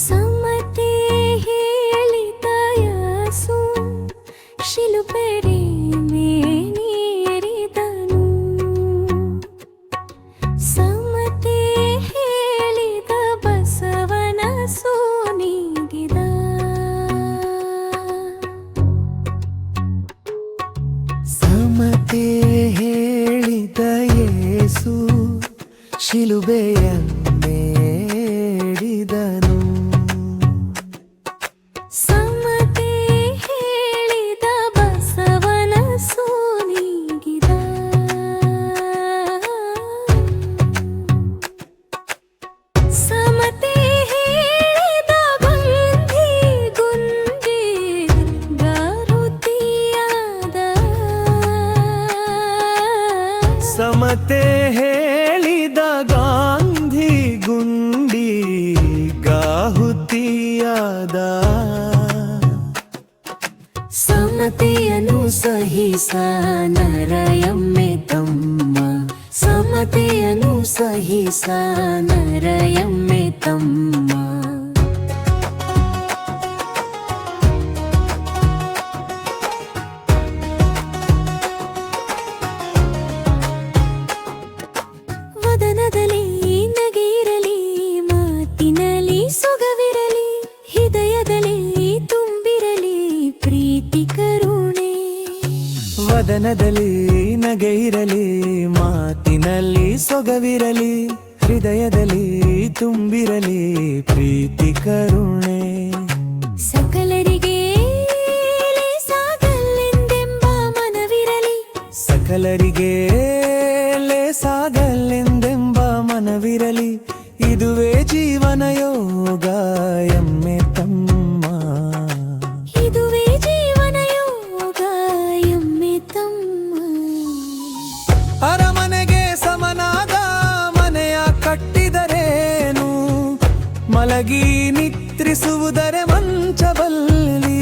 ಸಮತೆ ಹೇಳಿದ ಯಾಸು ಶಿಲುಪೆರೆ ಸಮತೆ ಹೇಳಿದ ಯೇಸು ಶಿಲುಬೆಯನ್ನೇಡಿದನು ಸಮತೆ ಹೇಳಿದ ಗಾಂಧಿ ಗುಂಡಿ ಗಾಹುತಿಯಾದ ಸಮತೆಯನ್ನು ಸಹಿಸ ನರಯಮ್ಮೆ ತಮ್ಮ ಸಮತೆಯನ್ನು ಸಹಿಸ ನರಯಮ್ಮೆ ತಮ್ಮ ವದನದಲ್ಲಿ ನಗೆ ಇರಲಿ ಮಾತಿನಲ್ಲಿ ಸೊಗವಿರಲಿ ಹೃದಯದಲ್ಲಿ ತುಂಬಿರಲಿ ಪ್ರೀತಿ ಕರುಣೆ. ಮಲಗಿ ನಿತ್ರಿಸುವುದರ ಮಂಚಬಲ್ಲಿ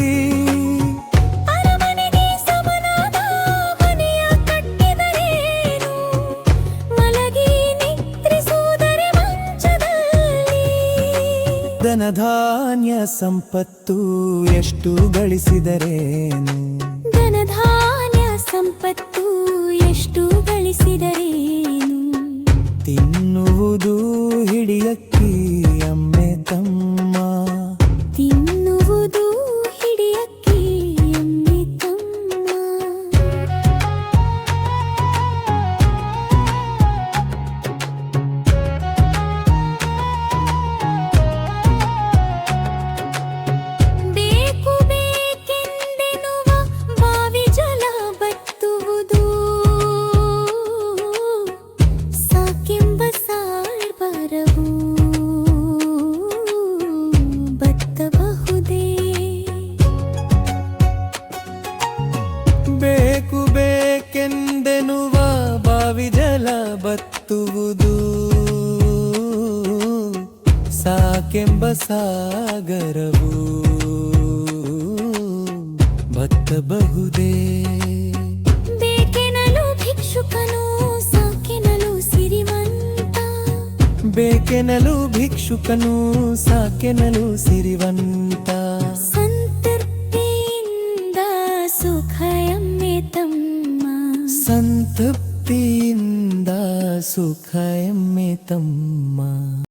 ಧನಧಾನ್ಯ ಸಂಪತ್ತು ಎಷ್ಟು ಗಳಿಸಿದರೇನು? ಧನಧಾನ್ಯ ಸಂಪತ್ತು ಎಷ್ಟು ಗಳಿಸಿದರೇನು? ತಿನ್ನುವುದು ಹಿಡಿಯಕ್ಕಿ tão ಸಾಕೆಂಬ ಸಾಗರವು ಬತ್ತಬಹುದೇ ಬೇಕೆನಲು ಭಿಕ್ಷುಕನು ಸಾಕೆನಲು ಸಿರಿವಂತ ಬೇಕೆನಲು ಭಿಕ್ಷುಕನು ಸಾಕೆನಲು ಸಿರಿವಂತ ಸಂತೃಪ್ತಿಯಿಂದ ಸುಖ ಎಮ್ಮೆ ತಮ್ಮ ಸಂತೃಪ್ತಿಯಿಂದ ಸುಖ ಎಮ್ಮೆ ತಮ್ಮ